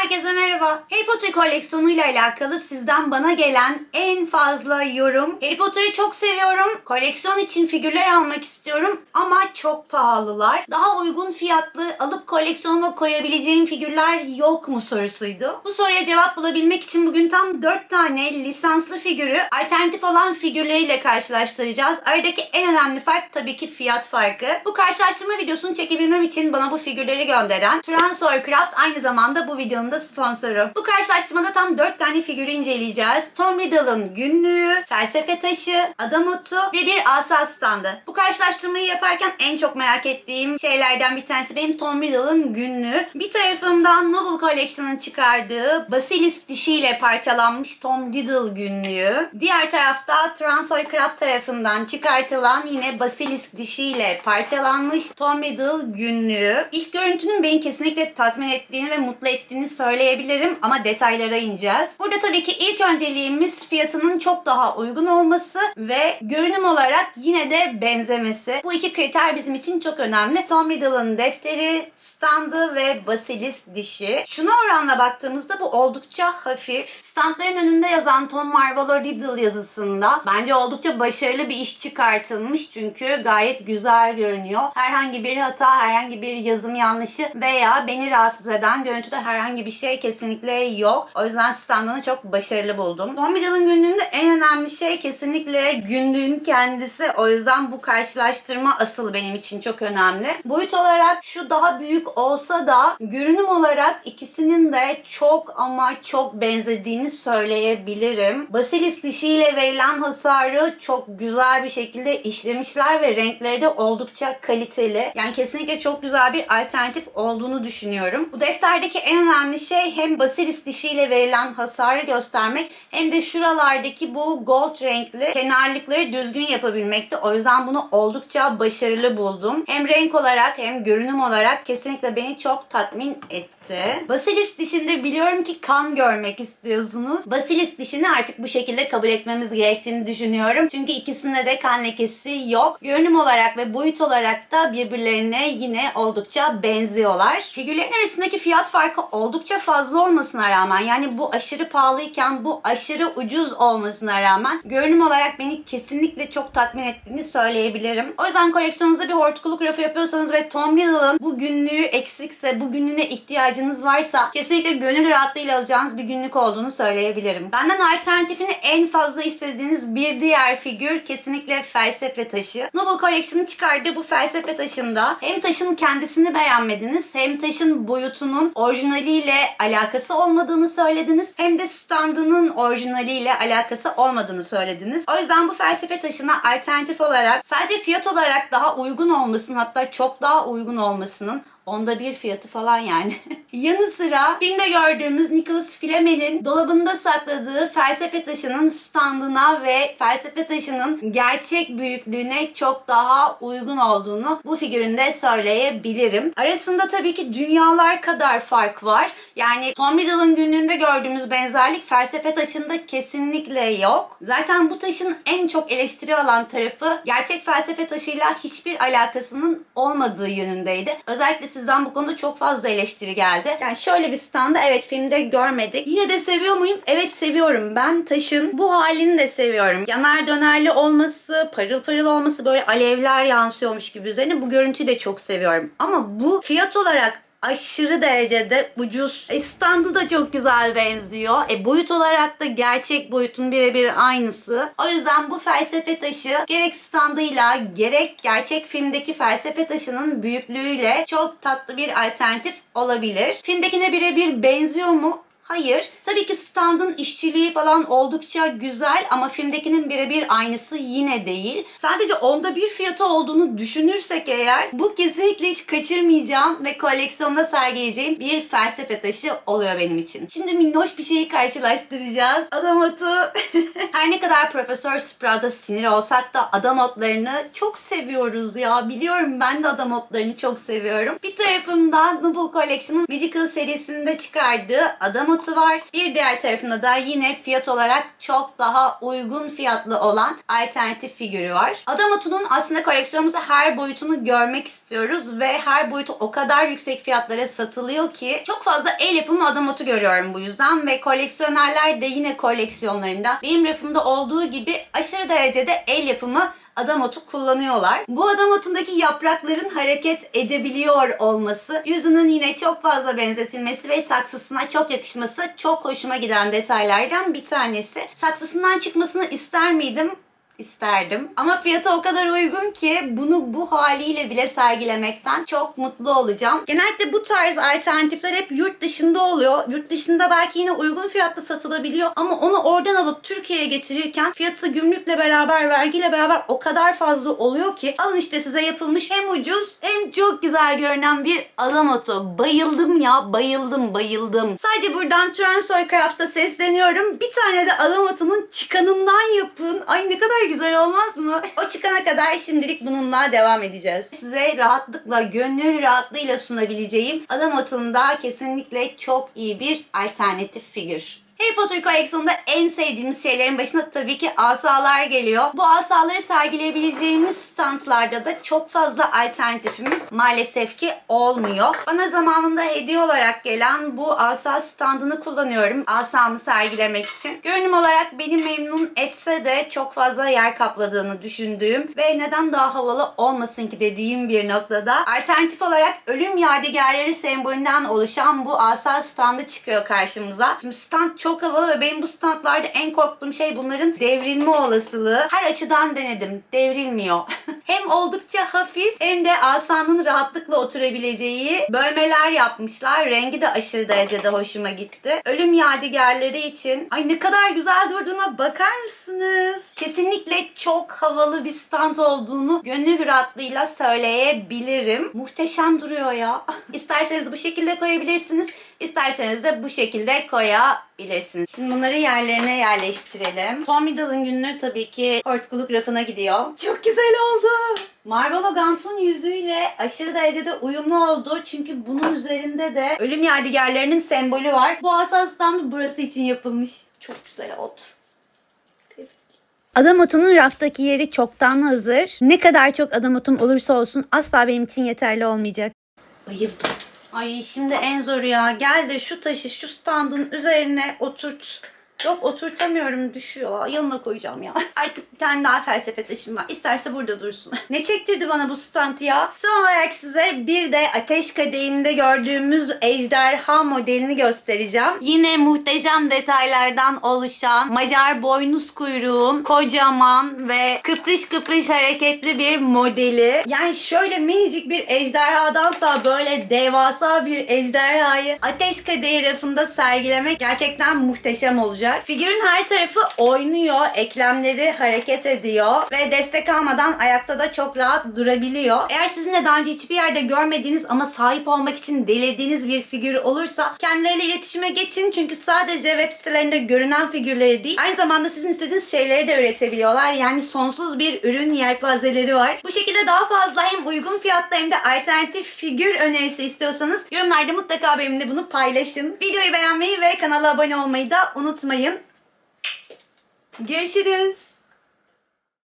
Herkese merhaba. Harry Potter koleksiyonuyla alakalı sizden bana gelen en fazla yorum. Harry Potter'ı çok seviyorum. Koleksiyon için figürler almak istiyorum ama çok pahalılar. Daha uygun fiyatlı alıp koleksiyonuma koyabileceğim figürler yok mu sorusuydu. Bu soruya cevap bulabilmek için bugün tam 4 tane lisanslı figürü alternatif olan figürleriyle karşılaştıracağız. Aradaki en önemli fark tabii ki fiyat farkı. Bu karşılaştırma videosunu çekebilmem için bana bu figürleri gönderen Transor Craft aynı zamanda bu videonun da sponsoru. Bu karşılaştırmada tam 4 tane figürü inceleyeceğiz. Tom Riddle'ın günlüğü, felsefe taşı, adam otu ve bir asa standı. Bu karşılaştırmayı yaparken en çok merak ettiğim şeylerden bir tanesi benim Tom Riddle'ın günlüğü. Bir tarafımdan Noble Collection'ın çıkardığı Basilisk dişiyle parçalanmış Tom Riddle günlüğü. Diğer tarafta Transoy Craft tarafından çıkartılan yine Basilisk dişiyle parçalanmış Tom Riddle günlüğü. İlk görüntünün beni kesinlikle tatmin ettiğini ve mutlu ettiğini söyleyebilirim ama detaylara ineceğiz. Burada tabii ki ilk önceliğimiz fiyatının çok daha uygun olması ve görünüm olarak yine de benzemesi. Bu iki kriter bizim için çok önemli. Tom Riddle'ın defteri, standı ve Basilisk dişi. Şuna oranla baktığımızda bu oldukça hafif. Standların önünde yazan Tom Marvolo Riddle yazısında bence oldukça başarılı bir iş çıkartılmış çünkü gayet güzel görünüyor. Herhangi bir hata, herhangi bir yazım yanlışı veya beni rahatsız eden görüntüde herhangi bir şey kesinlikle yok. O yüzden standını çok başarılı buldum. Tom Riddle'ın günlüğünde en önemli şey kesinlikle günlüğün kendisi. O yüzden bu karşılaştırma asıl benim için çok önemli. Boyut olarak şu daha büyük olsa da görünüm olarak ikisinin de çok ama çok benzediğini söyleyebilirim. Basilisk dişiyle verilen hasarı çok güzel bir şekilde işlemişler ve renkleri de oldukça kaliteli. Yani kesinlikle çok güzel bir alternatif olduğunu düşünüyorum. Bu defterdeki en önemli şey hem basilisk dişiyle verilen hasarı göstermek hem de şuralardaki bu gold renkli kenarlıkları düzgün yapabilmekti. O yüzden bunu oldukça başarılı buldum. Hem renk olarak hem görünüm olarak kesinlikle beni çok tatmin etti. Basilisk dişinde biliyorum ki kan görmek istiyorsunuz. Basilisk dişini artık bu şekilde kabul etmemiz gerektiğini düşünüyorum. Çünkü ikisinde de kan lekesi yok. Görünüm olarak ve boyut olarak da birbirlerine yine oldukça benziyorlar. Figürlerin arasındaki fiyat farkı oldukça fazla olmasına rağmen yani bu aşırı pahalıyken bu aşırı ucuz olmasına rağmen görünüm olarak beni kesinlikle çok tatmin ettiğini söyleyebilirim. O yüzden koleksiyonunuzda bir hortkuluk rafı yapıyorsanız ve Tom Riddle'ın bu günlüğü eksikse, bu günlüğüne ihtiyacınız varsa kesinlikle gönül rahatlığıyla alacağınız bir günlük olduğunu söyleyebilirim. Benden alternatifini en fazla istediğiniz bir diğer figür kesinlikle felsefe taşı. Noble Collection'ın çıkardığı bu felsefe taşında hem taşın kendisini beğenmediniz hem taşın boyutunun orijinaliyle alakası olmadığını söylediniz hem de standının orijinaliyle alakası olmadığını söylediniz. O yüzden bu felsefe taşına alternatif olarak sadece fiyat olarak daha uygun olmasının hatta çok daha uygun olmasının Onda bir fiyatı falan yani. Yanı sıra filmde gördüğümüz Nicholas Flamel'in dolabında sakladığı felsefe taşının standına ve felsefe taşının gerçek büyüklüğüne çok daha uygun olduğunu bu figüründe söyleyebilirim. Arasında tabii ki dünyalar kadar fark var. Yani Tom Riddle'ın günlüğünde gördüğümüz benzerlik felsefe taşında kesinlikle yok. Zaten bu taşın en çok eleştiri alan tarafı gerçek felsefe taşıyla hiçbir alakasının olmadığı yönündeydi. Özellikle sizden bu konuda çok fazla eleştiri geldi. Yani şöyle bir standı evet filmde görmedik. Yine de seviyor muyum? Evet seviyorum. Ben taşın bu halini de seviyorum. Yanar dönerli olması, parıl parıl olması böyle alevler yansıyormuş gibi üzerine bu görüntüyü de çok seviyorum. Ama bu fiyat olarak aşırı derecede ucuz. E, standı da çok güzel benziyor. E, boyut olarak da gerçek boyutun birebir aynısı. O yüzden bu felsefe taşı gerek standıyla gerek gerçek filmdeki felsefe taşının büyüklüğüyle çok tatlı bir alternatif olabilir. Filmdekine birebir benziyor mu? Hayır. Tabii ki standın işçiliği falan oldukça güzel ama filmdekinin birebir aynısı yine değil. Sadece onda bir fiyatı olduğunu düşünürsek eğer bu kesinlikle hiç kaçırmayacağım ve koleksiyonda sergileyeceğim bir felsefe taşı oluyor benim için. Şimdi minnoş bir şeyi karşılaştıracağız. Adam otu. Her ne kadar Profesör Sprout'a sinir olsak da adam otlarını çok seviyoruz ya. Biliyorum ben de adam otlarını çok seviyorum. Bir tarafımda Noble Collection'ın Magical serisinde çıkardığı adam Adamotu var. Bir diğer tarafında da yine fiyat olarak çok daha uygun fiyatlı olan alternatif figürü var. Adamotu'nun aslında koleksiyonumuzda her boyutunu görmek istiyoruz ve her boyutu o kadar yüksek fiyatlara satılıyor ki çok fazla el yapımı Adamotu görüyorum bu yüzden ve koleksiyonerler de yine koleksiyonlarında benim rafımda olduğu gibi aşırı derecede el yapımı adamotu kullanıyorlar. Bu adamotundaki yaprakların hareket edebiliyor olması, yüzünün yine çok fazla benzetilmesi ve saksısına çok yakışması çok hoşuma giden detaylardan bir tanesi. Saksısından çıkmasını ister miydim? İsterdim. Ama fiyatı o kadar uygun ki bunu bu haliyle bile sergilemekten çok mutlu olacağım. Genellikle bu tarz alternatifler hep yurt dışında oluyor. Yurt dışında belki yine uygun fiyatlı satılabiliyor ama onu oradan alıp Türkiye'ye getirirken fiyatı gümrükle beraber, vergiyle beraber o kadar fazla oluyor ki alın işte size yapılmış hem ucuz hem çok güzel görünen bir alamotu. Bayıldım ya, bayıldım, bayıldım. Sadece buradan Transoy Craft'a sesleniyorum. Bir tane de alamotunun çıkanından yapın. Ay ne kadar güzel olmaz mı? O çıkana kadar şimdilik bununla devam edeceğiz. Size rahatlıkla, gönül rahatlığıyla sunabileceğim Adamotun'da kesinlikle çok iyi bir alternatif figür. Harry Potter koleksiyonunda en sevdiğimiz şeylerin başına tabii ki asalar geliyor. Bu asaları sergileyebileceğimiz standlarda da çok fazla alternatifimiz maalesef ki olmuyor. Bana zamanında hediye olarak gelen bu asa standını kullanıyorum asamı sergilemek için. Görünüm olarak beni memnun etse de çok fazla yer kapladığını düşündüğüm ve neden daha havalı olmasın ki dediğim bir noktada alternatif olarak ölüm yadigarları sembolünden oluşan bu asa standı çıkıyor karşımıza. Şimdi stand çok havalı ve benim bu standlarda en korktuğum şey bunların devrilme olasılığı. Her açıdan denedim. Devrilmiyor. hem oldukça hafif hem de asanın rahatlıkla oturabileceği bölmeler yapmışlar. Rengi de aşırı derecede hoşuma gitti. Ölüm yadigarları için ay ne kadar güzel durduğuna bakar mısınız? Kesinlikle çok havalı bir stand olduğunu gönül rahatlığıyla söyleyebilirim. Muhteşem duruyor ya. İsterseniz bu şekilde koyabilirsiniz. İsterseniz de bu şekilde koyabilirsiniz. Şimdi bunları yerlerine yerleştirelim. Tom Riddle'ın günlüğü tabii ki hortkuluk rafına gidiyor. Çok güzel oldu. Marlboro Gaunt'un yüzüyle aşırı derecede uyumlu oldu. Çünkü bunun üzerinde de ölüm yadigarlarının sembolü var. Bu asastan burası için yapılmış. Çok güzel oldu. Adamotunun raftaki yeri çoktan hazır. Ne kadar çok adamotum olursa olsun asla benim için yeterli olmayacak. Bayıldım. Ay şimdi en zoru ya. Gel de şu taşı şu standın üzerine oturt. Yok oturtamıyorum düşüyor. Yanına koyacağım ya. Artık bir tane daha felsefe taşım var. İsterse burada dursun. ne çektirdi bana bu stand ya? Son olarak size bir de ateş kadehinde gördüğümüz ejderha modelini göstereceğim. Yine muhteşem detaylardan oluşan Macar boynuz kuyruğun kocaman ve kıprış kıprış hareketli bir modeli. Yani şöyle minicik bir ejderhadansa böyle devasa bir ejderhayı ateş kadehi rafında sergilemek gerçekten muhteşem olacak. Figürün her tarafı oynuyor, eklemleri hareket ediyor ve destek almadan ayakta da çok rahat durabiliyor. Eğer sizin de daha önce hiçbir yerde görmediğiniz ama sahip olmak için delirdiğiniz bir figür olursa kendileriyle iletişime geçin çünkü sadece web sitelerinde görünen figürleri değil aynı zamanda sizin istediğiniz şeyleri de üretebiliyorlar. Yani sonsuz bir ürün yelpazeleri var. Bu şekilde daha fazla hem uygun fiyatlı hem de alternatif figür önerisi istiyorsanız yorumlarda mutlaka benimle bunu paylaşın. Videoyu beğenmeyi ve kanala abone olmayı da unutmayın. Görüşürüz.